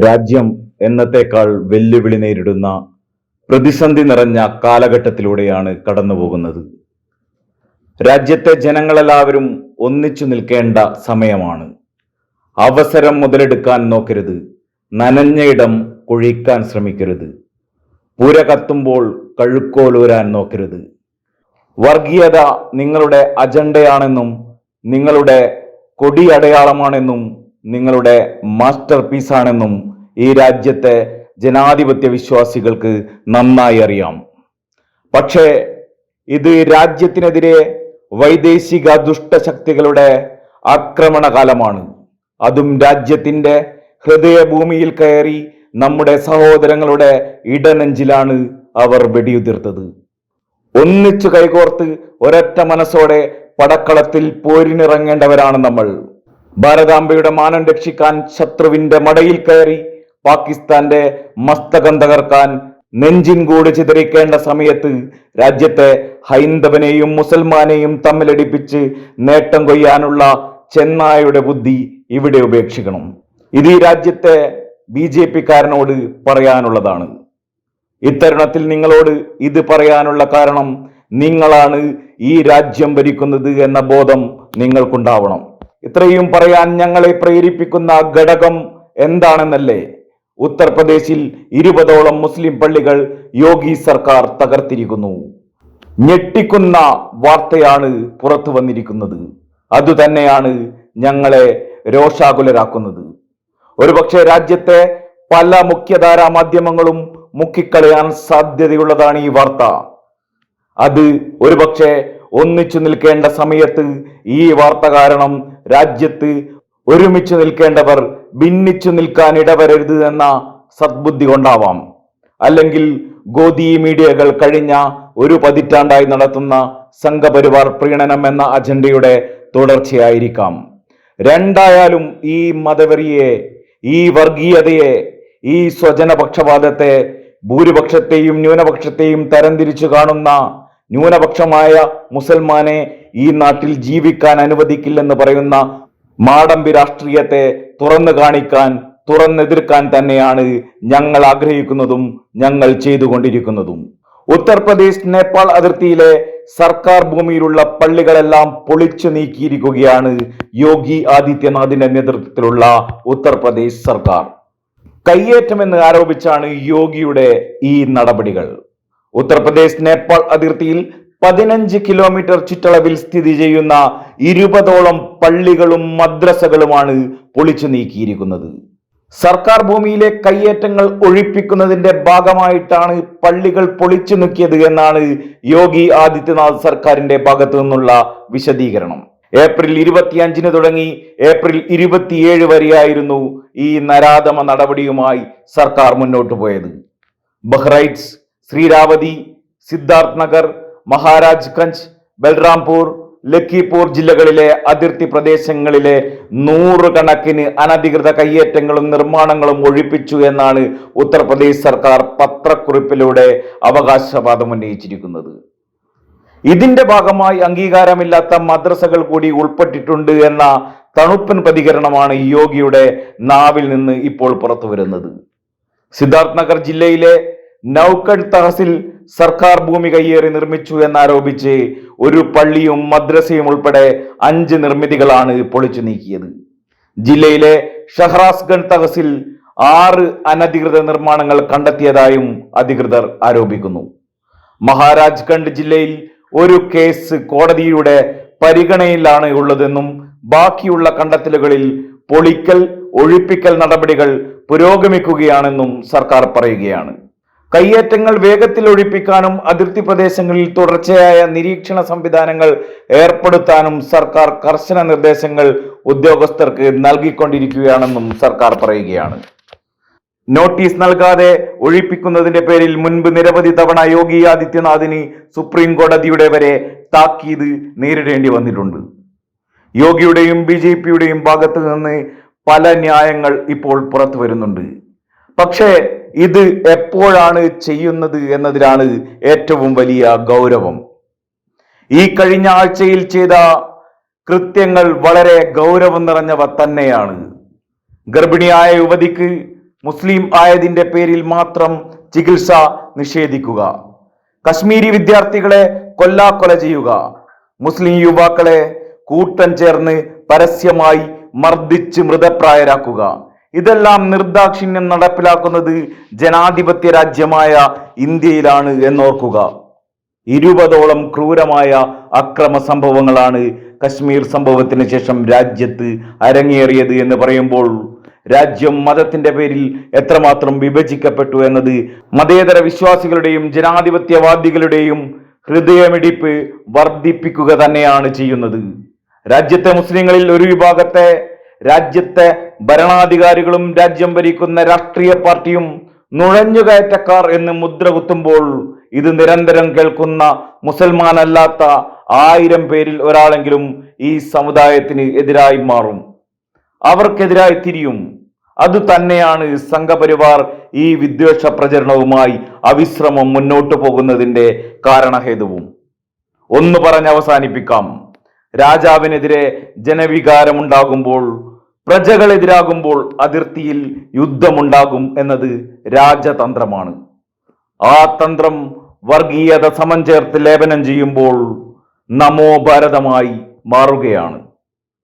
രാജ്യം എന്നത്തേക്കാൾ വെല്ലുവിളി നേരിടുന്ന പ്രതിസന്ധി നിറഞ്ഞ കാലഘട്ടത്തിലൂടെയാണ് കടന്നുപോകുന്നത്. രാജ്യത്തെ ജനങ്ങളെല്ലാവരും ഒന്നിച്ചു നിൽക്കേണ്ട സമയമാണ്. അവസരം മുതലെടുക്കാൻ നോക്കരുത്. നനഞ്ഞയിടം കൊഴിക്കാൻ ശ്രമിക്കരുത്. പുര കത്തുമ്പോൾ കഴുക്കോലൂരാൻ നോക്കരുത്. വർഗീയത നിങ്ങളുടെ അജണ്ടയാണെന്നും നിങ്ങളുടെ കൊടിയടയാളമാണെന്നും നിങ്ങളുടെ മാസ്റ്റർ പീസാണെന്നും ഈ രാജ്യത്തെ ജനാധിപത്യ വിശ്വാസികൾക്ക് നന്നായി അറിയാം. പക്ഷേ ഇത് രാജ്യത്തിനെതിരെ വൈദേശിക ദുഷ്ടശക്തികളുടെ ആക്രമണകാലമാണ്. അതും രാജ്യത്തിന്റെ ഹൃദയഭൂമിയിൽ കയറി നമ്മുടെ സഹോദരങ്ങളുടെ ഇടനെഞ്ചിലാണ് അവർ വെടിയുതിർത്തത്. ഒന്നിച്ചു കൈകോർത്ത് ഒരൊറ്റ മനസ്സോടെ പടക്കളത്തിൽ പോരിനിറങ്ങേണ്ടവരാണ് നമ്മൾ. ഭാരതാംബയുടെ മാനം രക്ഷിക്കാൻ ശത്രുവിന്റെ മടയിൽ കയറി പാകിസ്ഥാന്റെ മസ്തകം തകർക്കാൻ നെഞ്ചിൻ കൂട് ചിതറിക്കേണ്ട സമയത്ത് രാജ്യത്തെ ഹൈന്ദവനെയും മുസൽമാനെയും തമ്മിലടിപ്പിച്ച് നേട്ടം കൊയ്യാനുള്ള ചെന്നായയുടെ ബുദ്ധി ഇവിടെ ഉപേക്ഷിക്കണം. ഇത് ഈ രാജ്യത്തെ ബി ജെ പിക്കാരനോട് പറയാനുള്ളതാണ്. ഇത്തരുണത്തിൽ നിങ്ങളോട് ഇത് പറയാനുള്ള കാരണം നിങ്ങളാണ് ഈ രാജ്യം ഭരിക്കുന്നത് എന്ന ബോധം നിങ്ങൾക്കുണ്ടാവണം. ഇത്രയും പറയാൻ ഞങ്ങളെ പ്രേരിപ്പിക്കുന്ന ഘടകം എന്താണെന്നല്ലേ? ഉത്തർപ്രദേശിൽ ഇരുപതോളം മുസ്ലിം പള്ളികൾ യോഗി സർക്കാർ തകർത്തിരിക്കുന്നു. ഞെട്ടിക്കുന്ന വാർത്തയാണ് പുറത്തു വന്നിരിക്കുന്നത്. അതുതന്നെയാണ് ഞങ്ങളെ രോഷാകുലരാക്കുന്നത്. ഒരുപക്ഷെ രാജ്യത്തെ പല മുഖ്യധാരാ മാധ്യമങ്ങളും മുക്കിക്കളയാൻ സാധ്യതയുള്ളതാണ് ഈ വാർത്ത. അത് ഒരുപക്ഷെ ഒന്നിച്ചു നിൽക്കേണ്ട സമയത്ത് ഈ വാർത്ത കാരണം രാജ്യത്ത് ഒരുമിച്ച് നിൽക്കേണ്ടവർ ഭിന്നിച്ചു നിൽക്കാൻ ഇടവരരുത് എന്ന സദ്ബുദ്ധി കൊണ്ടാവാം. അല്ലെങ്കിൽ ഗോദി മീഡിയകൾ കഴിഞ്ഞ ഒരു പതിറ്റാണ്ടായി നടത്തുന്ന സംഘപരിവാർ പ്രീണനം എന്ന അജണ്ടയുടെ തുടർച്ചയായിരിക്കാം. രണ്ടായാലും ഈ മതവെറിയെ ഈ വർഗീയതയെ ഈ സ്വജനപക്ഷപാതത്തെ ഭൂരിപക്ഷത്തെയും ന്യൂനപക്ഷത്തെയും തരംതിരിച്ചു കാണുന്ന ന്യൂനപക്ഷമായ മുസൽമാനെ ഈ നാട്ടിൽ ജീവിക്കാൻ അനുവദിക്കില്ലെന്ന് പറയുന്ന മാടമ്പി രാഷ്ട്രീയത്തെ തുറന്നു കാണിക്കാൻ തുറന്നെതിർക്കാൻ തന്നെയാണ് ഞങ്ങൾ ആഗ്രഹിക്കുന്നതും ഞങ്ങൾ ചെയ്തുകൊണ്ടിരിക്കുന്നതും. ഉത്തർപ്രദേശ് നേപ്പാൾ അതിർത്തിയിലെ സർക്കാർ ഭൂമിയിലുള്ള പള്ളികളെല്ലാം പൊളിച്ചു നീക്കിയിരിക്കുകയാണ് യോഗി ആദിത്യനാഥിന്റെ നേതൃത്വത്തിലുള്ള ഉത്തർപ്രദേശ് സർക്കാർ. കയ്യേറ്റമെന്ന് ആരോപിച്ചാണ് യോഗിയുടെ ഈ നടപടികൾ. ഉത്തർപ്രദേശ് നേപ്പാൾ അതിർത്തിയിൽ പതിനഞ്ച് കിലോമീറ്റർ ചുറ്റളവിൽ സ്ഥിതി ചെയ്യുന്ന ഇരുപതോളം പള്ളികളും മദ്രസകളുമാണ് പൊളിച്ചു നീക്കിയിരിക്കുന്നത്. സർക്കാർ ഭൂമിയിലെ കയ്യേറ്റങ്ങൾ ഒഴിപ്പിക്കുന്നതിന്റെ ഭാഗമായിട്ടാണ് പള്ളികൾ പൊളിച്ചു നീക്കിയത് എന്നാണ് യോഗി ആദിത്യനാഥ് സർക്കാരിന്റെ ഭാഗത്തു നിന്നുള്ള വിശദീകരണം. ഏപ്രിൽ ഇരുപത്തിയഞ്ചിന് തുടങ്ങി ഏപ്രിൽ ഇരുപത്തിയേഴ് വരെയായിരുന്നു ഈ നരാധമ നടപടിയുമായി സർക്കാർ മുന്നോട്ട് പോയത്. ബഹ്റൈറ്റ്സ് ശ്രീരാവതി സിദ്ധാർത്ഥ് നഗർ മഹാരാജ് ഗഞ്ച് ബൽറാംപൂർ ലക്കിപൂർ ജില്ലകളിലെ അതിർത്തി പ്രദേശങ്ങളിലെ നൂറുകണക്കിന് അനധികൃത കയ്യേറ്റങ്ങളും നിർമ്മാണങ്ങളും ഒഴിപ്പിച്ചു എന്നാണ് ഉത്തർപ്രദേശ് സർക്കാർ പത്രക്കുറിപ്പിലൂടെ അവകാശവാദം ഉന്നയിച്ചിരിക്കുന്നത്. ഇതിന്റെ ഭാഗമായി അംഗീകാരമില്ലാത്ത മദ്രസകൾ കൂടി ഉൾപ്പെട്ടിട്ടുണ്ട് എന്ന തണുപ്പൻ പ്രതികരണമാണ് യോഗിയുടെ നാവിൽ നിന്ന് ഇപ്പോൾ പുറത്തു വരുന്നത് സിദ്ധാർത്ഥ് നഗർ ജില്ലയിലെ നൌക്കഡ് തഹസിൽ സർക്കാർ ഭൂമി കയ്യേറി നിർമ്മിച്ചു എന്നാരോപിച്ച് ഒരു പള്ളിയും മദ്രസയും ഉൾപ്പെടെ അഞ്ച് നിർമ്മിതികളാണ് പൊളിച്ചു നീക്കിയത്. ജില്ലയിലെ ഷഹ്റാസ്ഗഡ് തഹസിൽ ആറ് അനധികൃത നിർമ്മാണങ്ങൾ കണ്ടെത്തിയതായും അധികൃതർ ആരോപിക്കുന്നു. മഹാരാജ്ഗഡ് ജില്ലയിൽ ഒരു കേസ് കോടതിയുടെ പരിഗണനയിലാണ് ഉള്ളതെന്നും ബാക്കിയുള്ള കണ്ടെത്തലുകളിൽ പൊളിക്കൽ ഒഴിപ്പിക്കൽ നടപടികൾ പുരോഗമിക്കുകയാണെന്നും സർക്കാർ പറയുകയാണ്. കയ്യേറ്റങ്ങൾ വേഗത്തിൽ ഒഴിപ്പിക്കാനും അതിർത്തി പ്രദേശങ്ങളിൽ തുടർച്ചയായ നിരീക്ഷണ സംവിധാനങ്ങൾ ഏർപ്പെടുത്താനും സർക്കാർ കർശന നിർദ്ദേശങ്ങൾ ഉദ്യോഗസ്ഥർക്ക് നൽകിക്കൊണ്ടിരിക്കുകയാണെന്നും സർക്കാർ പറയുകയാണ്. നോട്ടീസ് നൽകാതെ ഒഴിപ്പിക്കുന്നതിന്റെ പേരിൽ മുൻപ് നിരവധി തവണ യോഗി ആദിത്യനാഥിന് സുപ്രീം കോടതിയുടെ വരെ താക്കീത് നേരിടേണ്ടി വന്നിട്ടുണ്ട്. യോഗിയുടെയും ബി ജെ പിയുടെയും ഭാഗത്ത് നിന്ന് പല ന്യായങ്ങൾ ഇപ്പോൾ പുറത്തു വരുന്നുണ്ട് പക്ഷേ ഇത് എപ്പോഴാണ് ചെയ്യുന്നത് എന്നതിലാണ് ഏറ്റവും വലിയ ഗൗരവം. ഈ കഴിഞ്ഞ ആഴ്ചയിൽ ചെയ്ത കൃത്യങ്ങൾ വളരെ ഗൗരവം നിറഞ്ഞവ തന്നെയാണ്. ഗർഭിണിയായ യുവതിക്ക് മുസ്ലിം ആയതിന്റെ പേരിൽ മാത്രം ചികിത്സ നിഷേധിക്കുക. കശ്മീരി വിദ്യാർത്ഥികളെ കൊല്ലാക്കൊല ചെയ്യുക. മുസ്ലിം യുവാക്കളെ കൂട്ടം ചേർന്ന് പരസ്യമായി മർദ്ദിച്ച് മൃതപ്രായരാക്കുക. ഇതെല്ലാം നിർദാക്ഷിണ്യം നടപ്പിലാക്കുന്നത് ജനാധിപത്യ രാജ്യമായ ഇന്ത്യയിലാണ് എന്നോർക്കുക. ഇരുപതോളം ക്രൂരമായ അക്രമ സംഭവങ്ങളാണ് കശ്മീർ സംഭവത്തിന് ശേഷം രാജ്യത്ത് അരങ്ങേറിയത് എന്ന് പറയുമ്പോൾ രാജ്യം മതത്തിന്റെ പേരിൽ എത്രമാത്രം വിഭജിക്കപ്പെട്ടു എന്നത് മതേതര വിശ്വാസികളുടെയും ജനാധിപത്യവാദികളുടെയും ഹൃദയമിടിപ്പ് വർദ്ധിപ്പിക്കുക തന്നെയാണ് ചെയ്യുന്നത്. രാജ്യത്തെ മുസ്ലിങ്ങളിൽ ഒരു വിഭാഗത്തെ രാജ്യത്തെ ഭരണാധികാരികളും രാജ്യം ഭരിക്കുന്ന രാഷ്ട്രീയ പാർട്ടിയും നുഴഞ്ഞുകയറ്റക്കാർ എന്ന് മുദ്ര കുത്തുമ്പോൾ ഇത് നിരന്തരം കേൾക്കുന്ന മുസൽമാനല്ലാത്ത ആയിരം പേരിൽ ഒരാളെങ്കിലും ഈ സമുദായത്തിന് എതിരായി മാറും. അവർക്കെതിരായി തിരിയും. അത് തന്നെയാണ് സംഘപരിവാർ ഈ വിദ്വേഷ പ്രചരണവുമായി അവിശ്രമം മുന്നോട്ടു പോകുന്നതിന്റെ കാരണഹേതുവും. ഒന്ന് പറഞ്ഞ് അവസാനിപ്പിക്കാം. രാജാവിനെതിരെ ജനവികാരമുണ്ടാകുമ്പോൾ പ്രജകളെതിരാകുമ്പോൾ അതിർത്തിയിൽ യുദ്ധമുണ്ടാകും എന്നത് രാജതന്ത്രമാണ്. ആ തന്ത്രം വർഗീയത സമം ചേർത്ത് ലേപനം ചെയ്യുമ്പോൾ നമോ ഭാരതമായി മാറുകയാണ്.